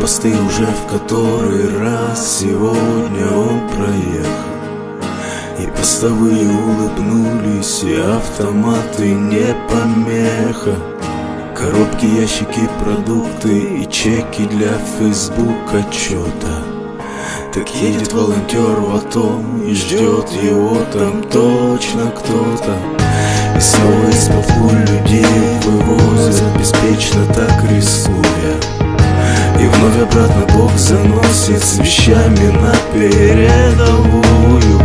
посты уже в который раз. Сегодня он проехал И постовые улыбнулись, и автоматы не помеха. Коробки, ящики, продукты и чеки для фейсбук отчета. Так едет волонтер в АТО и ждет его там точно кто-то. И снова пуль людей вывозят беспечно так рискуя И вновь обратно Бог заносит с вещами на передовую.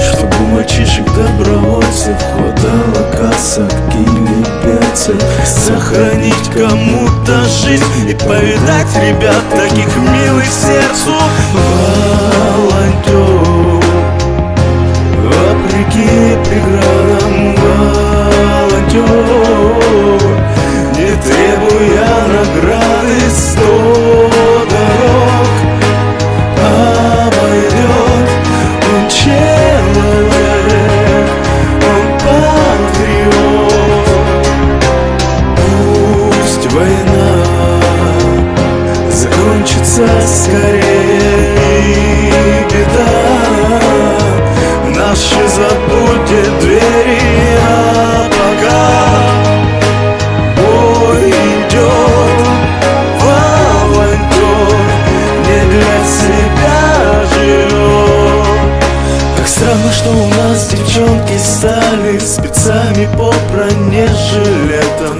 Чтобы у мальчишек добровольцев хватало касок или пяльцев Сохранить кому-то жизнь и повидать ребят таких милых сердцу. Волонтер Вопреки преградам волонтер Не требуя закончится скорее беда. Наши забудет двери, а пока Бой идет, волонтер Не для себя живет. Как странно, что у нас девчонки стали Спецами по бронежилетам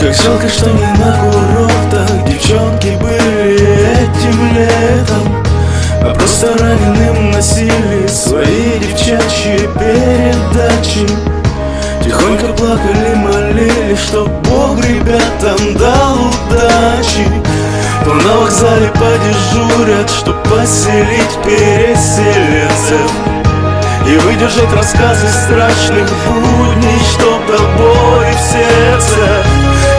Как жалко, что не на курортах Девчонки раненым носили Свои девчачьи передачи. Тихонько плакали, молили, чтоб Бог ребятам дал удачи. То на вокзале подежурят, чтоб поселить переселенцев. И выдержать рассказы страшных будней, чтоб до боли в сердце.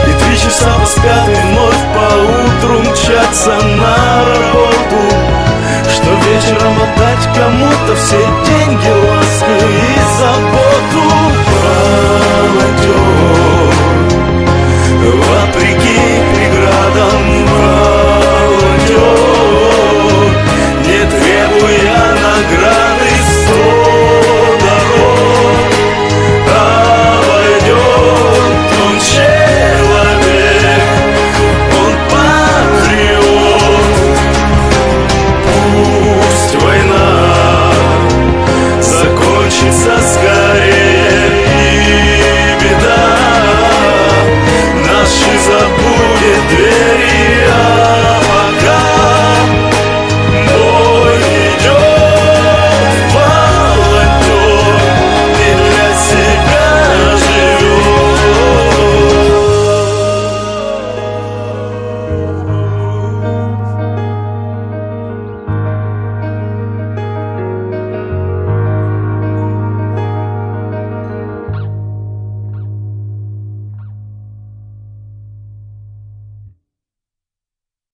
И три часа поспят и